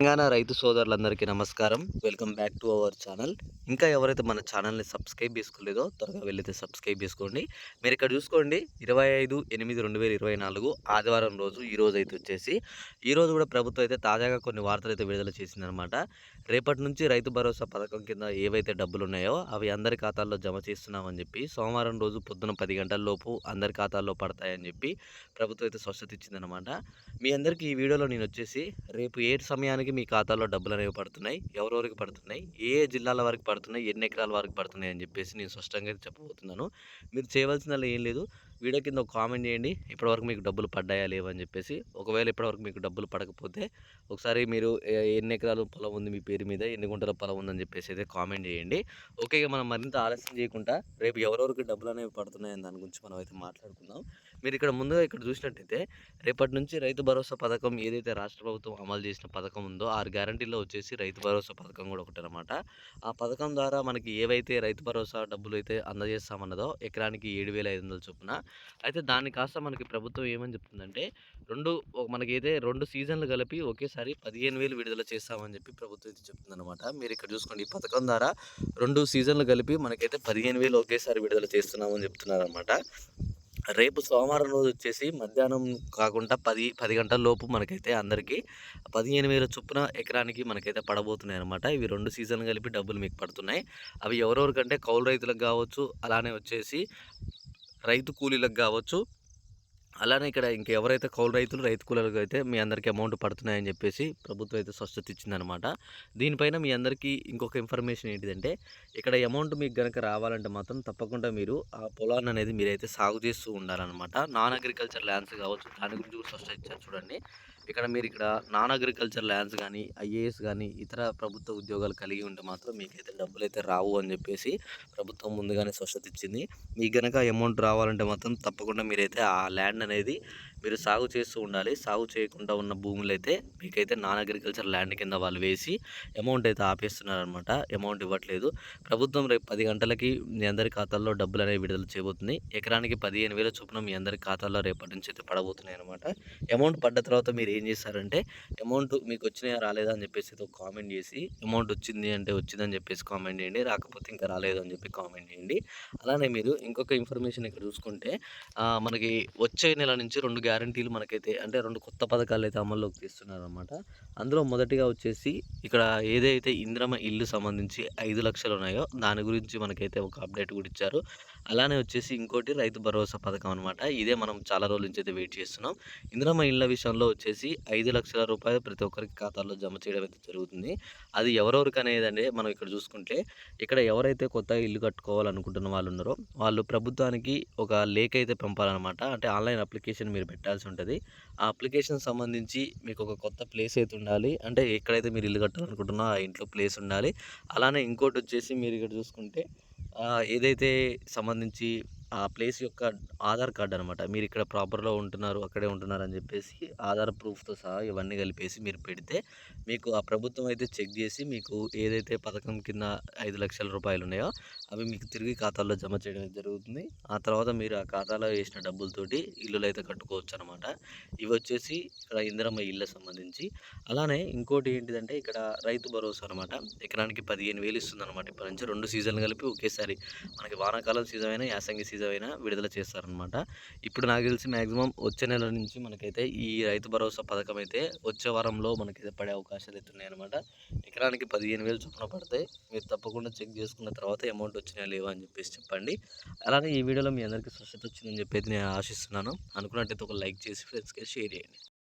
తెలంగాణ రైతు సోదరులందరికీ నమస్కారం. Welcome back to our channel. ఇంకా ఎవరైతే మన ఛానల్ని సబ్స్క్రైబ్ చేసుకోలేదో త్వరగా వెళ్ళైతే సబ్స్క్రైబ్ చేసుకోండి. మీరు ఇక్కడ చూసుకోండి ఇరవై ఐదు ఎనిమిది రెండు వేల ఇరవై నాలుగు ఆదివారం రోజు ఈ రోజు అయితే వచ్చేసి ఈ రోజు కూడా ప్రభుత్వం అయితే తాజాగా కొన్ని వార్తలు అయితే విడుదల చేసిందనమాట రేపటి నుంచి రైతు భరోసా పథకం కింద ఏవైతే డబ్బులు ఉన్నాయో అవి అందరి ఖాతాల్లో జమ చేస్తున్నామని చెప్పి సోమవారం రోజు పొద్దున పది గంటల లోపు అందరి ఖాతాల్లో పడతాయని చెప్పి ప్రభుత్వం అయితే స్వచ్ఛత ఇచ్చిందనమాట మీ అందరికీ ఈ వీడియోలో నేను వచ్చేసి రేపు ఏ సమయానికి మీ ఖాతాలో డబ్బులు అనేవి పడుతున్నాయి ఎవరెవరికి పడుతున్నాయి ఏ జిల్లాల వరకు పడుతున్నాయి ఎన్ని ఎకరాల వరకు పడుతున్నాయి అని చెప్పేసి నేను స్పష్టంగా చెప్పబోతున్నాను. మీరు చేయవలసిందల్లా ఏం లేదు వీడియో కింద ఒక కామెంట్ చేయండి ఇప్పటివరకు మీకు డబ్బులు పడ్డాయా లేవని అని చెప్పేసి. ఒకవేళ ఇప్పటివరకు మీకు డబ్బులు పడకపోతే ఒకసారి మీరు ఎన్ని ఎకరాలు పొలం ఉంది మీ పేరు మీద ఎన్ని గుంటల పొలం ఉందని చెప్పేసి అయితే కామెంట్ చేయండి. ఓకే ఇక మనం మరింత ఆలస్యం చేయకుండా రేపు ఎవరెవరికి డబ్బులు అనేవి పడుతున్నాయని దాని గురించి మనం అయితే మాట్లాడుకుందాం. మీరు ఇక్కడ ముందుగా ఇక్కడ చూసినట్టయితే రేపటి నుంచి రైతు భరోసా పథకం ఏదైతే రాష్ట్ర ప్రభుత్వం అమలు చేసిన పథకం ఉందో ఆరు గ్యారంటీలో వచ్చేసి రైతు భరోసా పథకం కూడా ఒకటి అనమాట ఆ పథకం ద్వారా మనకి ఏవైతే రైతు భరోసా డబ్బులు అయితే అందజేస్తామన్నదో ఎకరానికి ఏడు వేల ఐదు వందల చొప్పున. అయితే దాన్ని కాస్త మనకి ప్రభుత్వం ఏమని చెప్తుందంటే రెండు మనకైతే రెండు సీజన్లు కలిపి ఒకేసారి పదిహేను వేలు విడుదల చేస్తామని చెప్పి ప్రభుత్వం అయితే చెప్తుందనమాట మీరు ఇక్కడ చూసుకోండి ఈ పథకం ద్వారా రెండు సీజన్లు కలిపి మనకైతే పదిహేను వేలు ఒకేసారి విడుదల చేస్తున్నామని చెప్తున్నారనమాట రేపు సోమవారం రోజు వచ్చేసి మధ్యాహ్నం కాకుండా పది పది గంటల లోపు మనకైతే అందరికీ పదిహేను వేల చొప్పున ఎకరానికి మనకైతే పడబోతున్నాయి అనమాట ఇవి రెండు సీజన్ కలిపి డబ్బులు మీకు పడుతున్నాయి. అవి ఎవరెవరికంటే కౌలు రైతులకు కావచ్చు అలానే వచ్చేసి రైతు కూలీలకు కావచ్చు అలానే ఇక్కడ ఇంకెవరైతే కౌలు రైతులు రైతు కూలీలకు అయితే మీ అందరికీ అమౌంట్ పడుతున్నాయని చెప్పేసి ప్రభుత్వం అయితే స్పష్టత ఇచ్చిందనమాట దీనిపైన మీ అందరికీ ఇంకొక ఇన్ఫర్మేషన్ ఏంటిదంటే ఇక్కడ అమౌంట్ మీకు కనుక రావాలంటే మాత్రం తప్పకుండా మీరు ఆ పొలాన్ని అనేది మీరైతే సాగు చేస్తూ ఉండాలన్నమాట. నాన్ అగ్రికల్చర్ ల్యాండ్స్ కావచ్చు దాని గురించి కూడా స్వచ్ఛత ఇచ్చారు చూడండి. ఇక్కడ మీరు ఇక్కడ నాన్ అగ్రికల్చర్ ల్యాండ్స్ కానీ ఐఏఎస్ కానీ ఇతర ప్రభుత్వ ఉద్యోగాలు కలిగి ఉంటే మాత్రం మీకైతే డబ్బులు అయితే రావు అని చెప్పేసి ప్రభుత్వం ముందుగానే స్పష్టత ఇచ్చింది. మీకు కనుక అమౌంట్ రావాలంటే మాత్రం తప్పకుండా మీరైతే ఆ ల్యాండ్ అనేది మీరు సాగు చేస్తూ ఉండాలి. సాగు చేయకుండా ఉన్న భూములు అయితే మీకైతే నాన్ అగ్రికల్చర్ ల్యాండ్ కింద వాళ్ళు వేసి అమౌంట్ అయితే ఆపేస్తున్నారనమాట అమౌంట్ ఇవ్వట్లేదు. ప్రభుత్వం రేపు పది గంటలకి మీ అందరి ఖాతాల్లో డబ్బులు అనేవి విడుదల చేయబోతుంది. ఎకరానికి పదిహేను వేల చొప్పున మీ అందరి ఖాతాల్లో రేపటి నుంచి అయితే పడబోతున్నాయి అనమాట అమౌంట్ పడ్డ తర్వాత మీరు ఏం చేస్తారంటే అమౌంట్ మీకు వచ్చినాయా రాలేదా అని చెప్పేసి ఒక కామెంట్ చేసి అమౌంట్ వచ్చింది అంటే వచ్చిందని చెప్పేసి కామెంట్ చేయండి. రాకపోతే ఇంకా రాలేదు అని చెప్పి కామెంట్ చేయండి. అలానే మీరు ఇంకొక ఇన్ఫర్మేషన్ ఇక్కడ చూసుకుంటే మనకి వచ్చే నెల నుంచి రెండు గ్యారంటీలు మనకైతే అంటే రెండు కొత్త పథకాలు అయితే అమల్లోకి తీస్తున్నారు అనమాట అందులో మొదటిగా వచ్చేసి ఇక్కడ ఏదైతే ఇంద్రమ ఇల్లు సంబంధించి ఐదు లక్షలు ఉన్నాయో దాని గురించి మనకైతే ఒక అప్డేట్ కూడా ఇచ్చారు. అలానే వచ్చేసి ఇంకోటి రైతు భరోసా పథకం అనమాట ఇదే మనం చాలా రోజుల నుంచి అయితే వెయిట్ చేస్తున్నాం. ఇందిరమ్మ ఇళ్ళ విషయంలో వచ్చేసి ఐదు లక్షల రూపాయలు ప్రతి ఒక్కరికి ఖాతాల్లో జమ చేయడం అయితే జరుగుతుంది. అది ఎవరెవరికి అనేది అంటే మనం ఇక్కడ చూసుకుంటే ఇక్కడ ఎవరైతే కొత్తగా ఇల్లు కట్టుకోవాలనుకుంటున్న వాళ్ళు ఉన్నారో వాళ్ళు ప్రభుత్వానికి ఒక లేఖ అయితే పంపాలన్నమాట. అంటే ఆన్లైన్ అప్లికేషన్ మీరు పెట్టాల్సి ఉంటుంది. ఆ అప్లికేషన్ సంబంధించి మీకు ఒక కొత్త ప్లేస్ అయితే ఉండాలి. అంటే ఎక్కడైతే మీరు ఇల్లు కట్టాలనుకుంటున్నా ఆ ఇంట్లో ప్లేస్ ఉండాలి. అలానే ఇంకోటి వచ్చేసి మీరు ఇక్కడ చూసుకుంటే ఏదైతే సంబంధించి ఆ ప్లేస్ యొక్క ఆధార్ కార్డ్ అనమాట మీరు ఇక్కడ ప్రాపర్లో ఉంటున్నారు అక్కడే ఉంటున్నారు అని చెప్పేసి ఆధార్ ప్రూఫ్తో సహా ఇవన్నీ కలిపేసి మీరు పెడితే మీకు ఆ ప్రభుత్వం అయితే చెక్ చేసి మీకు ఏదైతే పథకం కింద ఐదు లక్షల రూపాయలు ఉన్నాయో అవి మీకు తిరిగి ఖాతాల్లో జమ చేయడం జరుగుతుంది. ఆ తర్వాత మీరు ఆ ఖాతాలో వేసిన డబ్బులతోటి ఇల్లులు అయితే కట్టుకోవచ్చు అనమాట ఇవి వచ్చేసి ఇక్కడ ఇందిరమ్మ ఇళ్ళ సంబంధించి. అలానే ఇంకోటి ఏంటిదంటే ఇక్కడ రైతు భరోసా అనమాట ఎకరానికి పదిహేను వేలు ఇస్తుంది అనమాట ఇప్పటి నుంచి రెండు సీజన్లు కలిపి ఒకేసారి మనకి వానాకాలం సీజన్ అయినా యాసంగి సీజన్ అయినా విడుదల చేస్తారనమాట ఇప్పుడు నాకు తెలిసి మ్యాక్సిమం వచ్చే నెల నుంచి మనకైతే ఈ రైతు భరోసా పథకం అయితే వచ్చే వారంలో మనకైతే పడే అవకాశాలు అయితే ఉన్నాయన్నమాట. ఎకరానికి పదిహేను వేలు చొప్పున పడతాయి. మీరు తప్పకుండా చెక్ చేసుకున్న తర్వాత అమౌంట్ వచ్చినాయా లేవా అని చెప్పేసి చెప్పండి. అలానే ఈ వీడియోలో మీ అందరికీ స్వచ్ఛత వచ్చిందని చెప్పి నేను ఆశిస్తున్నాను. అనుకున్నట్టయితే ఒక లైక్ చేసి ఫ్రెండ్స్కి షేర్ చేయండి.